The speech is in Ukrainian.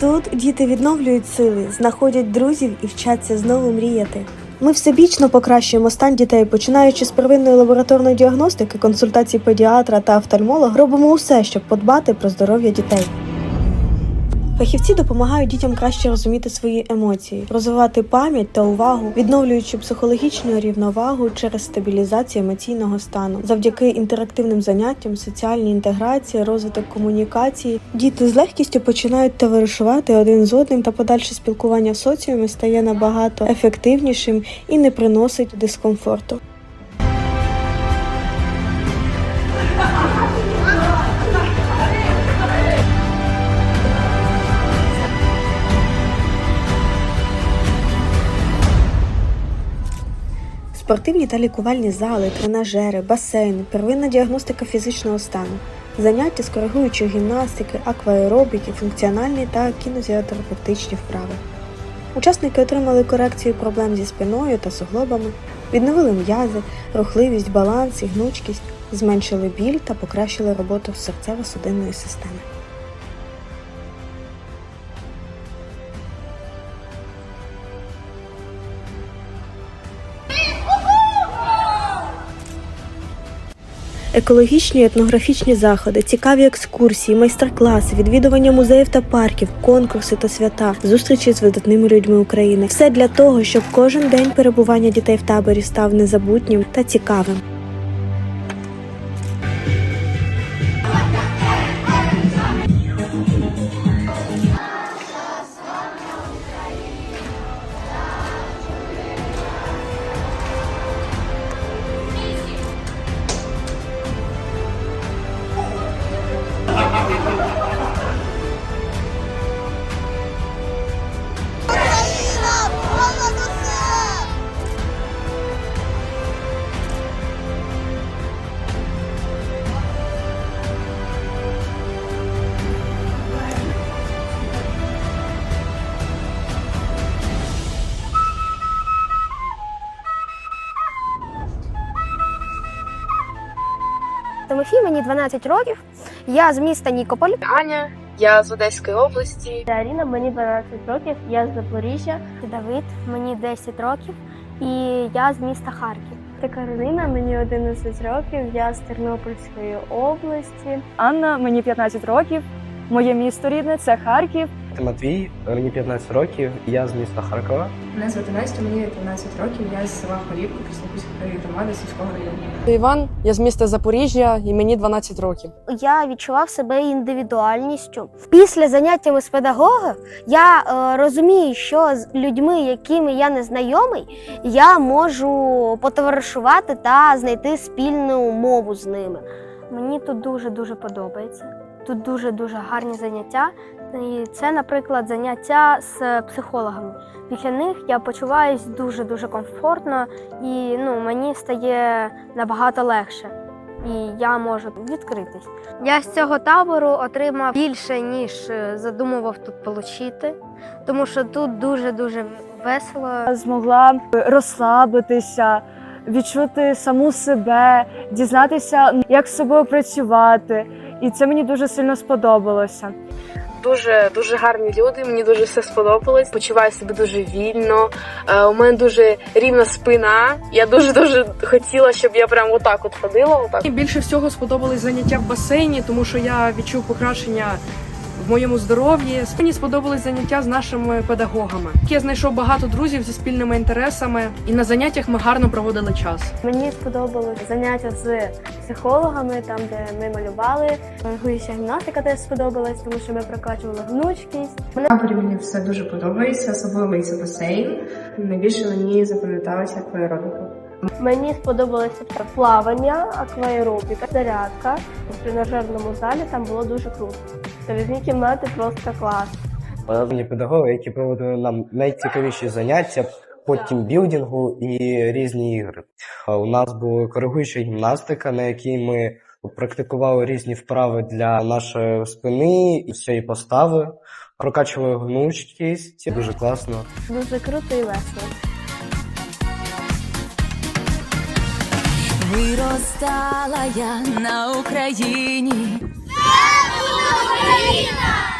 Тут діти відновлюють сили, знаходять друзів і вчаться знову мріяти. Ми всебічно покращуємо стан дітей, починаючи з первинної лабораторної діагностики, консультацій педіатра та офтальмолога, робимо усе, щоб подбати про здоров'я дітей. Фахівці допомагають дітям краще розуміти свої емоції, розвивати пам'ять та увагу, відновлюючи психологічну рівновагу через стабілізацію емоційного стану. Завдяки інтерактивним заняттям, соціальній інтеграції, розвиток комунікації, діти з легкістю починають товаришувати один з одним та подальше спілкування в соціумі стає набагато ефективнішим і не приносить дискомфорту. Спортивні та лікувальні зали, тренажери, басейни, первинна діагностика фізичного стану, заняття з коригуючої гімнастики, акваеробіки, функціональні та кінезіотерапевтичні вправи. Учасники отримали корекцію проблем зі спиною та суглобами, відновили м'язи, рухливість, баланс і гнучкість, зменшили біль та покращили роботу серцево-судинної системи. Екологічні етнографічні заходи, цікаві екскурсії, майстер-класи, відвідування музеїв та парків, конкурси та свята, зустрічі з видатними людьми України все для того, щоб кожен день перебування дітей в таборі став незабутнім та цікавим. Тимофій, мені 12 років. Я з міста Нікополь. Аня, я з Одеської області. Аріна, мені 12 років. Я з Запоріжжя. Давид, мені 10 років. І я з міста Харків. Та Кароліна, мені 11 років, я з Тернопільської області. Анна, мені 15 років. Моє місто рідне це Харків. Матвій, мені 15 років, я з міста Харкова. Мене звати Настя, мені 15 років. Я з села Хорівка, Краснопільської громади сільського району. Іван, я з міста Запоріжжя і мені 12 років. Я відчував себе індивідуальністю. Після заняттями з педагогом я е, розумію, що з людьми, якими я не знайомий, я можу потоваришувати та знайти спільну мову з ними. Мені тут дуже дуже подобається. Тут дуже дуже гарні заняття. І це, наприклад, заняття з психологами. Після них я почуваюся дуже дуже комфортно і ну, мені стає набагато легше. І я можу відкритись. Я з цього табору отримав більше, ніж е, задумував тут отримати, тому що тут дуже дуже весело. Змогла розслабитися, відчути саму себе, дізнатися, як з собою працювати. І це мені дуже сильно сподобалося. Дуже дуже гарні люди. Мені дуже все сподобалось. Почуваю себе дуже вільно. Е, у мене дуже рівна спина. Я дуже дуже хотіла, щоб я прям отак от ходила. Отак. Мені більше всього сподобались заняття в басейні, тому що я відчув покращення моєму здоров'ї. Мені сподобались заняття з нашими педагогами. Я знайшов багато друзів зі спільними інтересами, і на заняттях ми гарно проводили час. Мені сподобалось заняття з психологами, там де ми малювали. Регуюча гімнастика теж сподобалась, тому що ми прокачували гнучкість. Таборі мені все дуже подобається, особливо це басейн. Найбільше мені запам'яталася акваеробіка. Мені сподобалося плавання, акваеробіка, зарядка. В тренажерному залі там було дуже круто. Телевізні кімнати просто клас. Мені педагоги, які проводили нам найцікавіші заняття по тімбілдингу і різні ігри. У нас була коригуюча гімнастика, на якій ми практикували різні вправи для нашої спини і всієї постави, прокачували гнучкість. Дуже класно. Дуже круто і весело. Виростала я на Україні, Vamos, Marina!